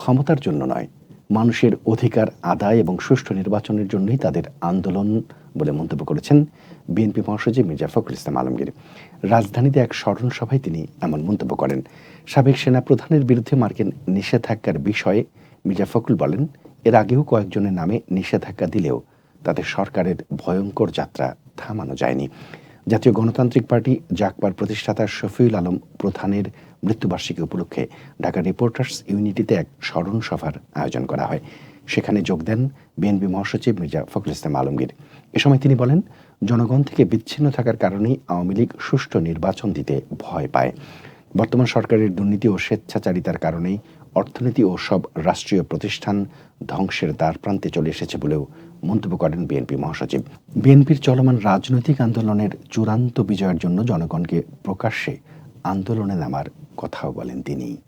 ক্ষমতার জন্য নয়, মানুষের অধিকার, আদায় এবং সুষ্ঠু নির্বাচনের জন্যই তাদের আন্দোলন বলে মন্তব্য করেছেন বিএনপি মহাসচিব মির্জা ফখরুল ইসলাম আলমগীর। রাজধানীতে এক স্মরণ সভায় তিনি এমন মন্তব্য করেন, সাবেক সেনা প্রধানের বিরুদ্ধে মার্কিন নিষেধাজ্ঞার বিষয়ে। মির্জা ফখরুল বলেন, এর আগেও কয়েকজনের নামে নিষেধাজ্ঞা দিলেও তাদের সরকারের ভয়ঙ্কর যাত্রা থামানো যায়নি। জাতীয় গণতান্ত্রিক পার্টি জাকপার প্রতিষ্ঠাতা শফিউল আলম প্রধানের মৃত্যুবার্ষিকী উপলক্ষে ঢাকা রিপোর্টার্স ইউনিটিতে এক স্মরণ সভার আয়োজন করা হয়। সেখানে যোগ দেন বিএনপি মহাসচিব মির্জা ফখরুল ইসলাম আলমগীর। এ সময় তিনি বলেন, জনগণ থেকে বিচ্ছিন্ন থাকার কারণেই আওয়ামী লীগ সুষ্ঠু নির্বাচন দিতে ভয় পায়। বর্তমান সরকারের দুর্নীতি ও স্বেচ্ছাচারিতার কারণেই অর্থনীতি ও সব রাষ্ট্রীয় প্রতিষ্ঠান ধ্বংসের দ্বার প্রান্তে চলে এসেছে বলেও মন্তব্য করেন বিএনপি মহাসচিব। বিএনপির চলমান রাজনৈতিক আন্দোলনের চূড়ান্ত বিজয়ের জন্য জনগণকে প্রকাশ্যে আন্দোলনে নামার কথাও বলেন তিনি।